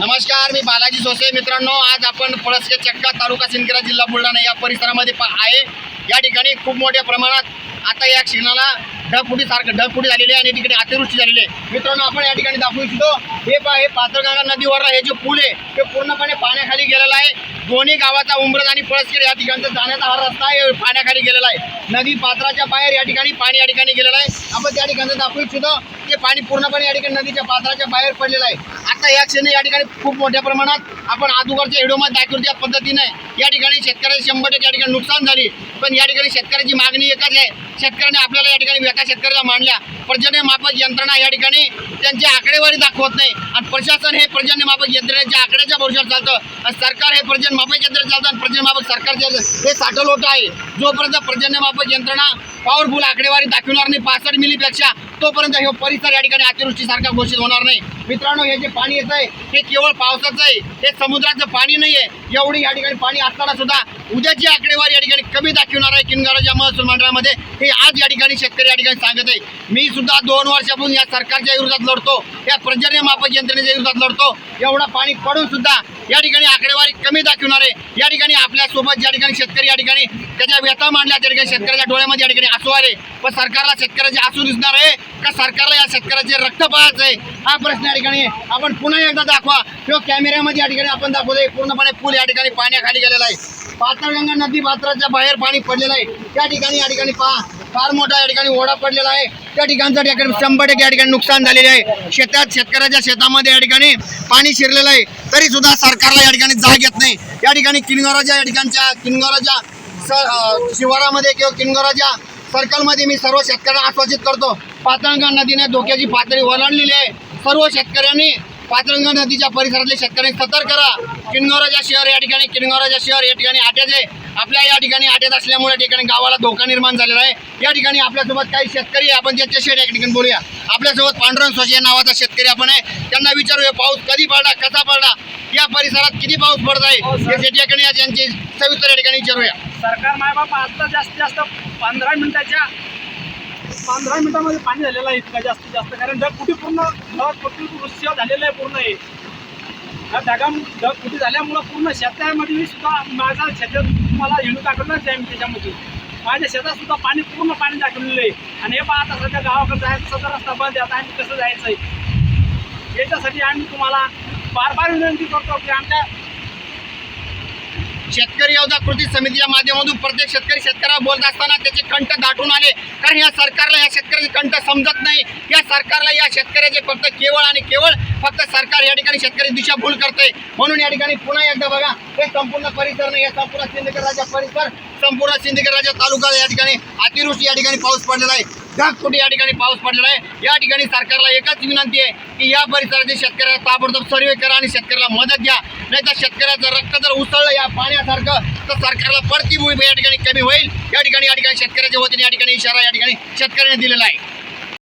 नमस्कार मी बालाजी सोसे. मित्रांनो आज आपण पळसके चक्का तालुका सिंदखेडा जिल्हा बुलढाणा या परिसरामध्ये पा आहे. या ठिकाणी खूप मोठ्या प्रमाणात आता या क्षणाला ढगफुटीसारखं ढगफुटी झालेली आहे आणि ठिकाणी अतिवृष्टी झालेली आहे. मित्रांनो आपण या ठिकाणी दाखवू इच्छितो. हे पा हे पाथरगंगा नदीवर हे जे पूल आहे ते पूर्णपणे पाण्याखाली गेलेलं आहे. दोन्ही गावाचा उमरज आणि पळसखेड या ठिकाणचा जाण्याचा हा रस्ता आहे पाण्याखाली गेलेला आहे. नदी पात्राच्या बाहेर या ठिकाणी पाणी या ठिकाणी गेलेलं आहे. आपण त्या ठिकाणी दाखवू इच्छितो. ते पाणी पूर्णपणे या ठिकाणी नदीच्या पात्राच्या बाहेर पडलेलं आहे. आता या क्षणी या ठिकाणी खूप मोठ्या प्रमाणात आपण आदुगडच्या हिडोमात दाखवतो पद्धतीने या ठिकाणी शेतकऱ्याची शंभर टक्के या ठिकाणी नुकसान झाली. पण या ठिकाणी शेतकऱ्याची मागणी एकच आहे. शेतकऱ्याने आपल्याला या ठिकाणी एका शेतकऱ्याला मांडल्या. पर्जन्यमापक यंत्रणा या ठिकाणी त्यांची आकडेवारी दाखवत नाही. आणि प्रशासन हे पर्जन्यमापक यंत्रणेच्या आकड्याच्या भरोशावर चालतं. आणि सरकार हे पर्जन्यमापक यंत्रणा चालतं आणि पर्जन्यमापक सरकारचे हे साठल लोट आहे. जोपर्यंत पर्जन्यमापक यंत्रणा पॉवरफुल आकडेवारी दाखवणार नाही पासष्ट मिलीपेक्षा तोपर्यंत हे परि परिसर या ठिकाणी अतिवृष्टीसारखा घोषित होणार नाही. मित्रांनो हे जे पाणी येत आहे हे केवळ पावसाचं आहे. हे समुद्राचं पाणी नाही आहे एवढी या ठिकाणी पाणी असताना सुद्धा उद्याची आकडेवारी या ठिकाणी कमी दाखवणार आहे किनगाराच्या महसूल मंडळामध्ये हे आज या ठिकाणी शेतकरी या ठिकाणी सांगत आहे मी सुद्धा दोन वर्षापासून या सरकारच्या विरोधात लढतो या पर्जन्यमापक यंत्रणेच्या विरोधात लढतो. एवढा पाणी पडून सुद्धा या ठिकाणी आकडेवारी कमी दाखवणार आहे. या ठिकाणी आपल्यासोबत ज्या ठिकाणी शेतकरी या ठिकाणी त्याच्या व्यथा मांडल्या त्या ठिकाणी शेतकऱ्याच्या डोळ्यामध्ये या ठिकाणी आसू आले पण सरकारला शेतकऱ्याचे आसू दिसणार आहे का सरकारला या शेतकऱ्याचे रक्त पाहायचं आहे हा प्रश्न या ठिकाणी आपण पुन्हा एकदा दाखवा किंवा कॅमेऱ्यामध्ये या ठिकाणी आपण दाखवतोय पूर्णपणे पूल या ठिकाणी पाण्याखाली गेलेला आहे पातळगंगा नदी पात्राच्या बाहेर पाणी पडलेलं आहे त्या ठिकाणी या ठिकाणी पहा फार मोठा या ठिकाणी ओढा पडलेला आहे त्या ठिकाणचं या ठिकाणी शंभर टक्के या ठिकाणी नुकसान झालेले आहे शेतात शेतकऱ्याच्या शेतामध्ये या ठिकाणी पाणी शिरलेलं आहे तरी सुद्धा सरकारला या ठिकाणी जाग येत नाही या ठिकाणी किनगोराच्या या ठिकाणच्या किनगोराच्या स शिवारामध्ये किंवा किनगोराच्या सर्कलमध्ये मी सर्व शेतकऱ्यांना आश्वासित करतो. पातळगंगा नदीने धोक्याची पातळी ओलांडलेली आहे. सर्व शेतकऱ्यांनी पातळगंगा नदीच्या परिसरातले शेतकऱ्यांनी सतर्क करा. किनगोराच्या शहर या ठिकाणी किनगोराच्या शहर या ठिकाणी आट्याचे आपल्या या ठिकाणी आट्यात असल्यामुळे ठिकाणी गावाला धोका निर्माण झालेला आहे. या ठिकाणी आपल्यासोबत काही शेतकरी आहे. आपण त्यांच्याशी या ठिकाणी बोलूया. आपल्यासोबत पांडुरंग सोशिया नावाचा शेतकरी आपण आहे. त्यांना विचारूया पाऊस कधी पडला कसा पडला? या परिसरात किती पाऊस पडत आहे? याच्या ठिकाणी यांची सविस्तर या ठिकाणी विचारूया. सरकार मायबाप आता जास्तीत जास्त पंधरा मिनिटाच्या पंधरा मिनिटामध्ये पाणी झालेलं आहे इतका जास्तीत जास्त. कारण ढगफुटी पूर्ण ढगफुटी वृक्ष झालेलं आहे पूर्ण हे. ह्या ढगा कुठे झाल्यामुळं पूर्ण शेतामध्ये सुद्धा माझा शेतात मला हिंडू टाकलंच आहे मी त्याच्यामध्ये. माझ्या शेतात सुद्धा पाणी पूर्ण पाणी दाखवलेलं आहे. आणि हे पहा आता सध्या गावाकडे जायचं सदर रस्ता बंद आहे. आम्ही कसं जायचं आहे? याच्यासाठी आम्ही तुम्हाला बार बार विनंती करतो की आमच्या शेतकरी योजना कृती समितीच्या माध्यमातून प्रत्येक शेतकरी शेतकऱ्याला बोलत असताना त्याचे कंठ दाटून आले. कारण या सरकारला या शेतकऱ्याचे कंठ समजत नाही. या सरकारला या शेतकऱ्याचे फक्त केवळ आणि केवळ फक्त सरकार या ठिकाणी शेतकरी दिशाभूल करते म्हणून या ठिकाणी पुन्हा एकदा बघा हे संपूर्ण परिसर नाही या संपूर्ण सिंदखेड राजा परिसर संपूर्ण सिंदखेड राजा तालुका या ठिकाणी अतिवृष्टी या ठिकाणी पाऊस पडलेला आहे ढगफुटी या ठिकाणी पाऊस पडलेला आहे या ठिकाणी सरकारला एकच विनंती आहे की या परिसरातील शेतकऱ्याला ताबडतोब सर्वे करा आणि शेतकऱ्याला मदत द्या नाही तर शेतकऱ्याचं रक्त जर उसळलं या पाण्यासारखं तर सरकारला पडती भूमी या ठिकाणी कमी होईल या ठिकाणी या ठिकाणी शेतकऱ्याच्या वतीने या ठिकाणी इशारा या ठिकाणी शेतकऱ्याने दिलेला आहे